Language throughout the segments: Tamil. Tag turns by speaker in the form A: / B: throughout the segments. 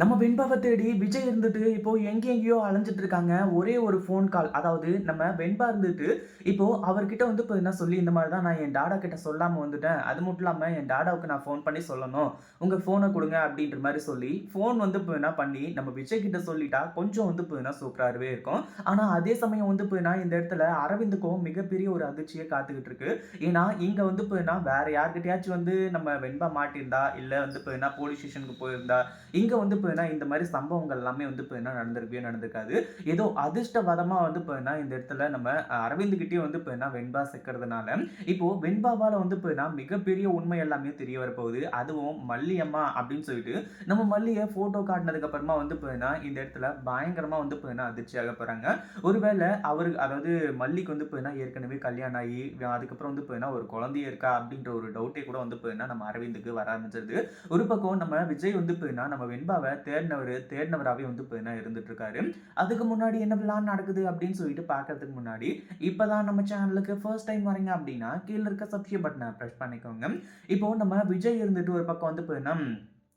A: நம்ம வெண்பாவை தேடி விஜய் இருந்துட்டு இப்போ எங்கெங்கேயோ அலைஞ்சிட்டு இருக்காங்க. ஒரே ஒரு ஃபோன் கால். அதாவது நம்ம வெண்பா இருந்துட்டு இப்போ அவர்கிட்ட வந்து இப்போ என்ன சொல்லி இந்த மாதிரி தான் நான் என் டாடா கிட்ட சொல்லாம வந்துட்டேன். அது மட்டும் இல்லாம என் டாடாவுக்கு நான் ஃபோன் பண்ணி சொல்லணும். உங்க ஃபோனை கொடுங்க அப்படின்ற மாதிரி சொல்லி ஃபோன் வந்து இப்போ என்ன பண்ணி நம்ம விஜய் கிட்ட சொல்லிட்டா கொஞ்சம் வந்து இப்போ என்ன சூப்பராகவே இருக்கும். ஆனா அதே சமயம் வந்து இப்போ என்ன இந்த இடத்துல அரவிந்துக்கும் மிகப்பெரிய ஒரு அதிர்ச்சியை காத்துக்கிட்டு இருக்கு. ஏன்னா இங்க வந்து இப்போ என்ன வேற யார்கிட்டயாச்சும் வந்து நம்ம வெண்பா மாட்டியிருந்தா, இல்ல வந்து இப்போ என்ன போலீஸ் ஸ்டேஷனுக்கு போயிருந்தா, இங்க வந்து போயின்னா இந்த மாதிரி சம்பவங்கள் எல்லாமே வந்து போயின்னா நடந்திருக்கவே நடந்திருக்காது. ஏதோ அதிர்ஷ்டவசமா வந்து போயின்னா இந்த இடத்துல நம்ம அரவிந்த் கிட்டயும் வந்து பார்த்தீங்கன்னா வெண்பா சிக்கிறதுனால, இப்போ வெண்பாவால வந்து பார்த்தீங்கன்னா மிகப்பெரிய உண்மை எல்லாமே தெரிய வரப்போகுது. அதுவும் மல்லியம்மா அப்படின்னு சொல்லிட்டு, நம்ம மல்லியை ஃபோட்டோ காட்டினதுக்கு அப்புறமா வந்து போயின்னா இந்த இடத்துல பயங்கரமா வந்து போயின்னா அதிர்ச்சியாக போறாங்க. ஒருவேளை அவரு அதாவது மல்லிக்கு வந்து போயின்னா ஏற்கனவே கல்யாணம் ஆகி, அதுக்கப்புறம் வந்து பார்த்தீங்கன்னா ஒரு குழந்தைய இருக்கா அப்படின்ற ஒரு டவுட்டே கூட வந்து போயின்னா நம்ம அரவிந்துக்கு வர ஆரம்பிச்சிருது. ஒரு பக்கம் நம்ம விஜய் வந்து போயின்னா நம்ம வெண்பாவை தேடினவரு தேடினவராவே வந்து பார்த்தீங்கன்னா இருந்துட்டு இருக்காரு. அதுக்கு முன்னாடி என்ன பிளான் நடக்குது அப்படின்னு சொல்லிட்டு பார்க்கறதுக்கு முன்னாடி, இப்பதான் நம்ம சேனலுக்கு ஃபர்ஸ்ட் டைம் வரீங்க அப்படின்னா, கீழ இருக்க சப்ஸ்கிரைப் பட்டனை ப்ரெஸ் பண்ணிக்கோங்க. இப்போ நம்ம விஜய் இருந்துட்டு ஒரு பக்கம் வந்து பார்த்தீங்கன்னா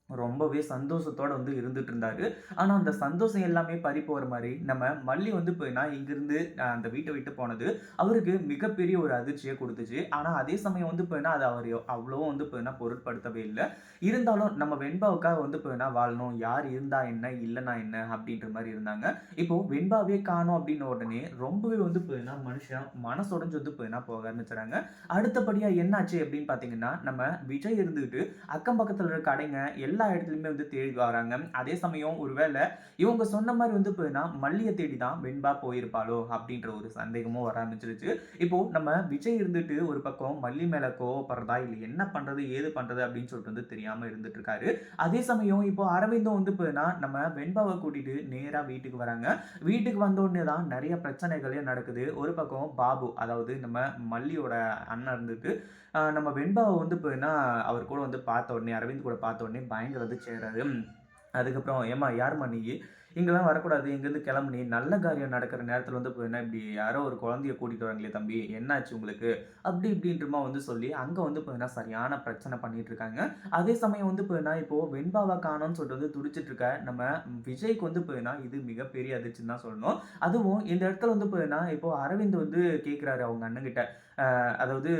A: ரொம்பவே சந்தோஷத்தோடு வந்து இருந்துட்டு இருந்தாரு. ஆனால் அந்த சந்தோஷம் எல்லாமே பறி போகிற மாதிரி நம்ம மல்லி வந்து போயினா இங்கிருந்து அந்த வீட்டை விட்டு போனது, அவருக்கு மிகப்பெரிய ஒரு அதிர்ச்சியை கொடுத்துச்சு ஆனால் அதே சமயம் வந்து போயினா அது அவர் அவ்வளோ வந்து போயினா பொருட்படுத்தவே இல்லை இருந்தாலும் நம்ம வெண்பாவுக்காக வந்து போயினா வாழணும். யார் இருந்தா என்ன? இல்லைனா என்ன? அப்படின்ற மாதிரி இருந்தாங்க. இப்போ வெண்பாவே காணோம் அப்படின்ன உடனே, ரொம்பவே வந்து போயினா மனுஷன் மனசுடைஞ்சு வந்து போயினா போக ஆரம்பிச்சுறாங்க. அடுத்தபடியாக என்னாச்சு அப்படின்னு பார்த்தீங்கன்னா, நம்ம விஜய் இருந்துக்கிட்டு அக்கம் பக்கத்தில் இருக்க கடைங்க எல்லா இடத்துலையுமே வந்து தேடி வராங்க. அதே சமயம் ஒருவேளை இவங்க சொன்ன மாதிரி வந்து பார்த்தீங்கன்னா, மல்லியை தேடி தான் வெண்பா போயிருப்பாளோ அப்படின்ற ஒரு சந்தேகமும் வர ஆரம்பிச்சிருச்சு இப்போ நம்ம விஜய் இருந்துட்டு ஒரு பக்கம் மல்லி மேல கோவப்படுறதா, இல்லை என்ன பண்றது? ஏது பண்றது? அப்படின்னு சொல்லிட்டு வந்து தெரியாம இருந்துட்டு இருக்காரு. அதே சமயம் இப்போ அரவிந்தும் வந்து பார்த்தீங்கன்னா, நம்ம வெண்பாவை கூட்டிட்டு நேரா வீட்டுக்கு வராங்க. வீட்டுக்கு வந்த உடனே தான் நிறைய பிரச்சனைகளே நடக்குது. ஒரு பக்கம் பாபு, அதாவது நம்ம மல்லியோட அண்ணன் இருந்துட்டு, நம்ம வெண்பாவை வந்து பார்த்தீங்கன்னா, அவர் கூட வந்து பார்த்த உடனே அரவிந்த் கூட பார்த்த உடனே பயங்கர பாயிண்ட் வந்து சேராது அதுக்கப்புறம் "ஏம்மா யாரும்மா நீ? இங்கெல்லாம் வரக்கூடாது. இங்கேருந்து கிளம்புனி நல்ல காரியம் நடக்கிற நேரத்தில் வந்து என்ன இப்படி யாரோ ஒரு குழந்தைய கூட்டிகிட்டு வராங்களே தம்பி, என்னாச்சு உங்களுக்கு?" அப்படி இப்படின்றமா வந்து சொல்லி, அங்கே வந்து பார்த்தீங்கன்னா சரியான பிரச்சனை பண்ணிட்டு இருக்காங்க. அதே சமயம் வந்து இப்போ என்ன இப்போது வெண்பாவா காணோம்னு சொல்லிட்டு வந்து துடிச்சிட்டு இருக்க நம்ம விஜய்க்கு வந்து பார்த்தீங்கன்னா, இது மிகப்பெரிய அதிர்ச்சின்னு தான் சொல்லணும். அதுவும் இந்த இடத்துல வந்து பார்த்தீங்கன்னா, இப்போ அரவிந்த் வந்து கேட்குறாரு அவங்க அண்ணங்கிட்ட அதாவது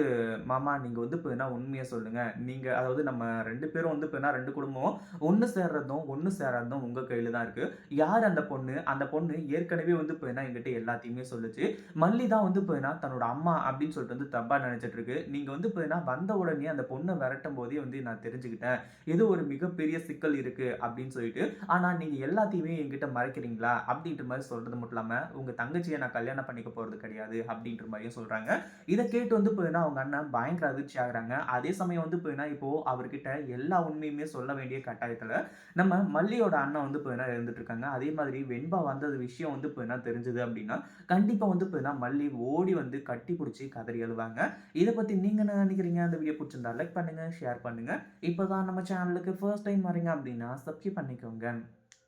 A: "மாமா நீங்கள் வந்து பார்த்தீங்கன்னா உண்மையாக சொல்லுங்கள் நீங்கள் அதாவது நம்ம ரெண்டு பேரும் வந்து பார்த்தீங்கன்னா 2 குடும்பம் ஒன்று சேர்றதும், ஒன்று சேராததும் உங்கள் கையில் தான் இருக்குது யார் அந்த பொண்ணு? அந்த பொண்ணு ஏற்கனவே வந்து போயினா எங்கிட்ட எல்லாத்தையுமே சொல்லுச்சு. மல்லி தான் வந்து போயினா தன்னோட அம்மா அப்படின்னு சொல்லிட்டு வந்து தப்பா நெனச்சிட்டு இருக்கு. நீங்க வந்து போயினா வந்த உடனே அந்த பொண்ணை விரட்டும் போதே வந்து நான் தெரிஞ்சுக்கிட்டேன். ஏதோ ஒரு மிகப்பெரிய சிக்கல் இருக்கு அப்படின்னு சொல்லிட்டு. ஆனா நீங்க எல்லாத்தையுமே எங்கிட்ட மறைக்கிறீங்களா? அப்படின்ற மாதிரி சொல்றது மட்டும் இல்லாம, உங்க தங்கச்சியை நான் கல்யாணம் பண்ணிக்க போறது கிடையாது அப்படின்ற மாதிரியும் சொல்றாங்க. இதை கேட்டு வந்து போயினா அவங்க அண்ணன் பயங்கர அதிர்ச்சி ஆகுறாங்க. அதே சமயம் வந்து போயினா இப்போ அவர்கிட்ட எல்லா உண்மையுமே சொல்ல வேண்டிய கட்டாயத்துல, நம்ம மல்லியோட அண்ணன் வந்து போயினா இருந்துட்டு இருக்காங்க. அதே மாதிரி வெண்பா வந்தது விஷயம் வந்து பார்த்தீங்கன்னா தெரிஞ்சது அப்படின்னா, கண்டிப்பா வந்து பார்த்தீங்கன்னா மல்லி ஓடி வந்து கட்டி புடிச்சு கதறி அழுவாங்க. இதை பத்தி நீங்க என்ன நினைக்கிறீங்க அந்த வீடியோ பிடிச்சிருந்தா லைக் பண்ணுங்க, ஷேர் பண்ணுங்க. இப்பதான் நம்ம சேனலுக்கு ஃபர்ஸ்ட் டைம் வரீங்க அப்படின்னா சப்ஸ்கிரைப் பண்ணிக்கோங்க.